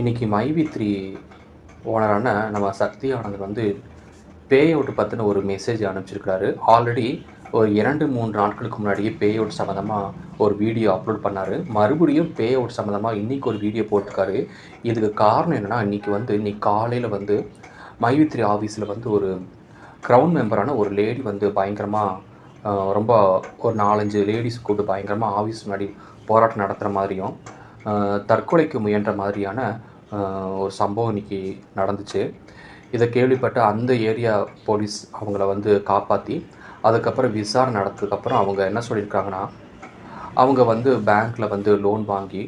இன்னைக்கு மைவி த்ரீ ஓனரான நம்ம சக்தி ஆனந்த் வந்து பே அவுட் பற்றின ஒரு மெசேஜ் அனுப்பிச்சிருக்காரு ஆல்ரெடி ஒரு இரண்டு மூன்று நாட்களுக்கு முன்னாடியே பே அவுட் சம்மந்தமாக ஒரு வீடியோ அப்லோட் பண்ணார். மறுபடியும் பே அவுட் சம்மந்தமாக இன்றைக்கி ஒரு வீடியோ போட்டிருக்காரு. இதுக்கு காரணம் என்னென்னா இன்றைக்கி வந்து இன்னைக்கு காலையில் வந்து மைவி த்ரீ ஆஃபீஸில் வந்து ஒரு க்ரௌண்ட் மெம்பரான ஒரு லேடி வந்து பயங்கரமாக ரொம்ப ஒரு நாலஞ்சு லேடிஸ் கூட்டு பயங்கரமாக ஆஃபீஸ் முன்னாடி போராட்டம் நடத்துகிற மாதிரியும் தற்கொலைக்கு முயன்ற மாதிரியான ஒரு சம்பவம் இன்னைக்கு நடந்துச்சு. இதை கேள்விப்பட்டு அந்த ஏரியா போலீஸ் அவங்கள வந்து காப்பாற்றி அதுக்கப்புறம் விசாரணை நடத்ததுக்கப்புறம் அவங்க என்ன சொல்லியிருக்காங்கன்னா அவங்க வந்து பேங்க்கில் வந்து லோன் வாங்கி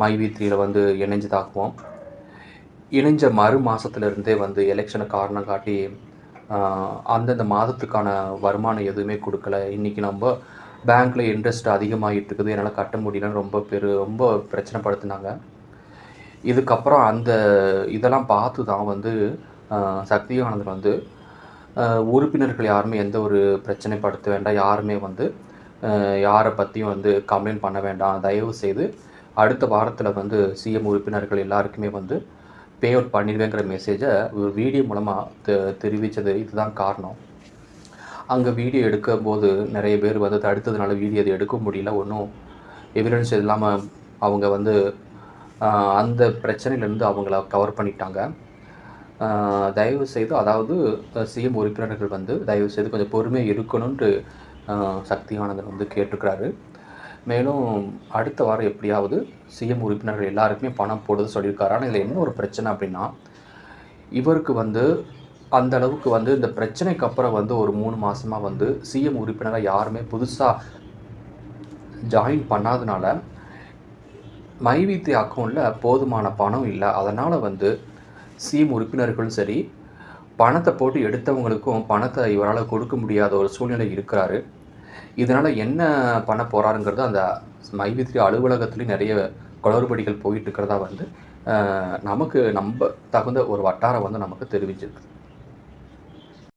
மைவி த்ரீயில் வந்து இணைஞ்சதாக்குவோம் இணைஞ்ச மறு மாதத்துலேருந்தே வந்து எலெக்ஷனை காரணம் காட்டி அந்தந்த மாதத்துக்கான வருமானம் எதுவுமே கொடுக்கல. இன்றைக்கி நம்ம பேங்க்கில் இன்ட்ரெஸ்ட் அதிகமாகிட்டு இருக்குது. என்னால் கட்ட முடியலன்னு ரொம்ப பேர் ரொம்ப பிரச்சனை படுத்துனாங்க இதுக்கப்புறம் அந்த இதெல்லாம் பார்த்து தான் வந்து ஆஹ், சக்தி வந்து உறுப்பினர்கள் யாருமே எந்த ஒரு பிரச்சனை படுத்த வேண்டாம். யாருமே வந்து யாரை பற்றியும் வந்து கம்ப்ளைண்ட் பண்ண வேண்டாம். தயவு செய்து அடுத்த வாரத்தில் வந்து சிஎம் உறுப்பினர்கள் எல்லாருக்குமே வந்து பே அவுட் பண்ணிடுவேங்கிற மெசேஜை ஒரு வீடியோ மூலமாக தெ தெரிவித்தது இதுதான் காரணம். அங்கே வீடியோ எடுக்கும்போது நிறைய பேர் வந்து தடுத்ததுனால வீடியோ அது எடுக்க முடியல ஒன்றும் எவிடன்ஸ் இல்லாமல் அவங்க வந்து அந்த பிரச்சனையிலேருந்து அவங்கள கவர் பண்ணிட்டாங்க. தயவு செய்து அதாவது சிஎம் உறுப்பினர்கள் வந்து தயவு செய்து கொஞ்சம் பொறுமையாக இருக்கணும்ன்ட்டு சக்தியானந்தன் வந்து கேட்டிருக்கிறாரு. மேலும் அடுத்த வாரம் எப்படியாவது சிஎம் உறுப்பினர்கள் எல்லாருக்குமே பணம் போடுறது சொல்லியிருக்காரு. ஆனால் இதில் என்ன ஒரு பிரச்சனை அப்படின்னா இவருக்கு வந்து அந்த அளவுக்கு வந்து இந்த பிரச்சனைக்கு அப்புறம் வந்து ஒரு மூணு மாதமாக வந்து சிஎம் உறுப்பினராக யாருமே புதுசாக ஜாயின் பண்ணாதனால மைவித்தி அக்கௌண்ட்டில் போதுமான பணம் இல்லை. அதனால் வந்து சிஎம் உறுப்பினர்களும் சரி பணத்தை போட்டு எடுத்தவங்களுக்கும் பணத்தை இவரால் கொடுக்க முடியாத ஒரு சூழ்நிலை இருக்கிறாரு. இதனால் என்ன பண்ண போகிறாருங்கிறது அந்த மைவித்ரி அலுவலகத்துலேயும் நிறைய குளறுபடிகள் போயிட்டு இருக்கிறதா வந்து நமக்கு நம்ப தகுந்த ஒரு வட்டாரம் வந்து நமக்கு தெரிவிச்சிருக்கு.